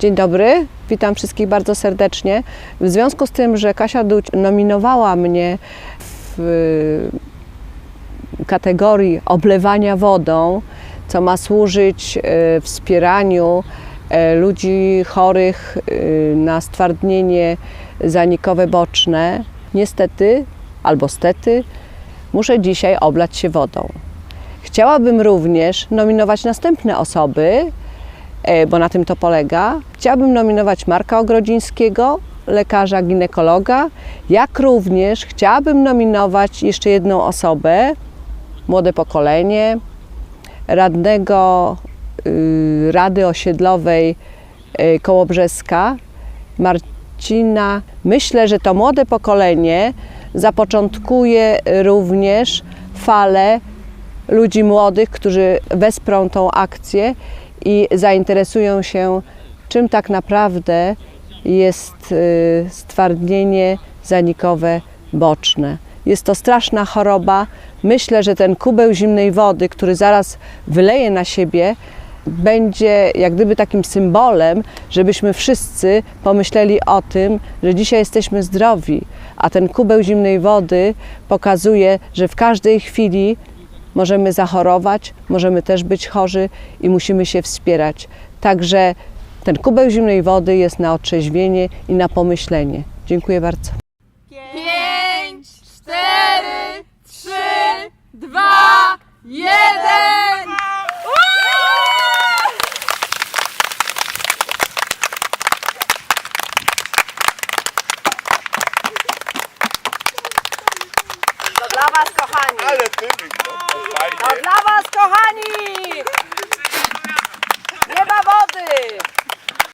Dzień dobry, witam wszystkich bardzo serdecznie. W związku z tym, że Kasia Duć nominowała mnie w y, kategorii oblewania wodą, co ma służyć y, wspieraniu y, ludzi chorych na stwardnienie zanikowe boczne, niestety albo stety muszę dzisiaj oblać się wodą. Chciałabym również nominować następne osoby, bo na tym to polega. Chciałabym nominować Marka Ogrodzińskiego, lekarza ginekologa, jak również chciałabym nominować jeszcze jedną osobę, młode pokolenie, radnego y, Rady Osiedlowej y, Kołobrzeska, Marcina. Myślę, że to młode pokolenie zapoczątkuje również falę ludzi młodych, którzy wesprą tą akcję i zainteresują się, czym tak naprawdę jest y, stwardnienie zanikowe boczne. Jest to straszna choroba. Myślę, że ten kubeł zimnej wody, który zaraz wyleje na siebie, będzie jak gdyby takim symbolem, żebyśmy wszyscy pomyśleli o tym, że dzisiaj jesteśmy zdrowi, a ten kubeł zimnej wody pokazuje, że w każdej chwili możemy zachorować, możemy też być chorzy i musimy się wspierać. Także ten kubeł zimnej wody jest na otrzeźwienie i na pomyślenie. Dziękuję bardzo. Pięć, cztery, trzy, dwa, jeden! Dla was, kochani! Ale ty